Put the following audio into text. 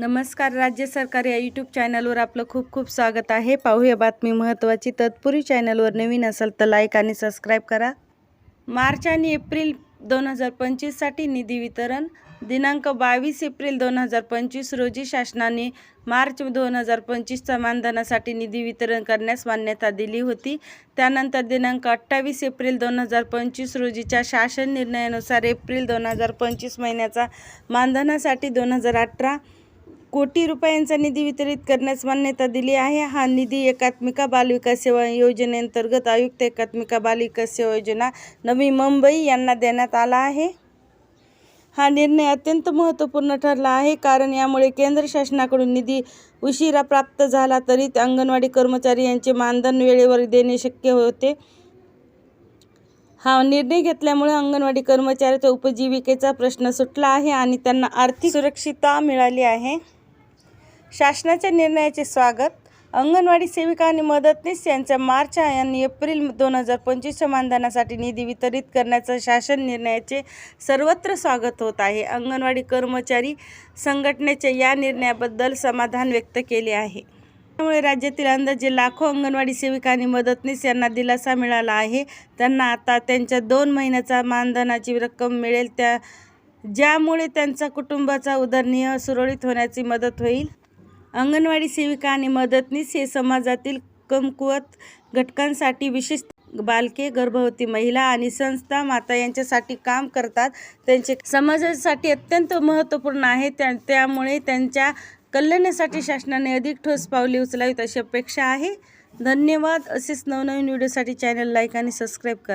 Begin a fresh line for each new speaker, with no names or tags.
नमस्कार राज्य सरकार या यूट्यूब चॅनलवर आपलं खूप खूप स्वागत आहे. पाहूया बातमी महत्त्वाची तत्पूर्वी चॅनलवर नवीन असाल तर लाईक आणि सबस्क्राईब करा. मार्च आणि एप्रिल दोन हजार पंचवीससाठी निधी वितरण. दिनांक बावीस एप्रिल दोन हजार पंचवीस रोजी शासनाने मार्च दोन हजार पंचवीसच्या मानधनासाठी निधी वितरण करण्यास मान्यता दिली होती. त्यानंतर दिनांक अठ्ठावीस एप्रिल दोन हजार पंचवीस रोजीच्या शासन निर्णयानुसार एप्रिल दोन हजार पंचवीस महिन्याचा मानधनासाठी दोन हजार अठरा कोटी रुपयांचा निधी वितरित करण्यास मान्यता दिली आहे. हा निधी एकात्मिका बालविकास सेवा योजनेअंतर्गत आयुक्त एकात्मिका बालविकास सेवा योजना नवी मुंबई यांना देण्यात आला आहे. हा निर्णय अत्यंत महत्त्वपूर्ण ठरला आहे. कारण यामुळे केंद्र शासनाकडून निधी उशिरा प्राप्त झाला तरी अंगणवाडी कर्मचारी यांचे मानधन वेळेवर देणे शक्य होते. हा निर्णय घेतल्यामुळे अंगणवाडी कर्मचाऱ्याच्या उपजीविकेचा प्रश्न सुटला आहे आणि त्यांना आर्थिक सुरक्षितता मिळाली आहे. शासनाच्या निर्णयाचे स्वागत. अंगणवाडी सेविका आणि मदतनीस यांच्या मार्च आणि एप्रिल दोन हजार पंचवीसच्या मानधनासाठी निधी वितरित करण्याचं शासन निर्णयाचे सर्वत्र स्वागत होत आहे. अंगणवाडी कर्मचारी संघटनेच्या या निर्णयाबद्दल समाधान व्यक्त केले आहे. त्यामुळे राज्यातील अंदाजे लाखो अंगणवाडी सेविका आणि मदतनीस यांना दिलासा मिळाला आहे. त्यांना आता त्यांच्या दोन महिन्याचा मानधनाची रक्कम मिळेल त्या ज्यामुळे त्यांचा कुटुंबाचा उदरनिर्वाह सुरळीत होण्याची मदत होईल. अंगणवाडी सेविका आणि मदतनीस हे समाजातील कमकुवत घटकांसाठी विशेष बालके गर्भवती महिला आणि संस्था माता यांच्यासाठी काम करतात. त्यांचे समाजासाठी अत्यंत महत्त्वपूर्ण आहे. त्या त्यामुळे त्यांच्या कल्याणासाठी शासनाने अधिक ठोस पावले उचलावीत अशी अपेक्षा आहे. धन्यवाद. असेच नवनवीन व्हिडिओसाठी चॅनल लाईक आणि सबस्क्राईब करा.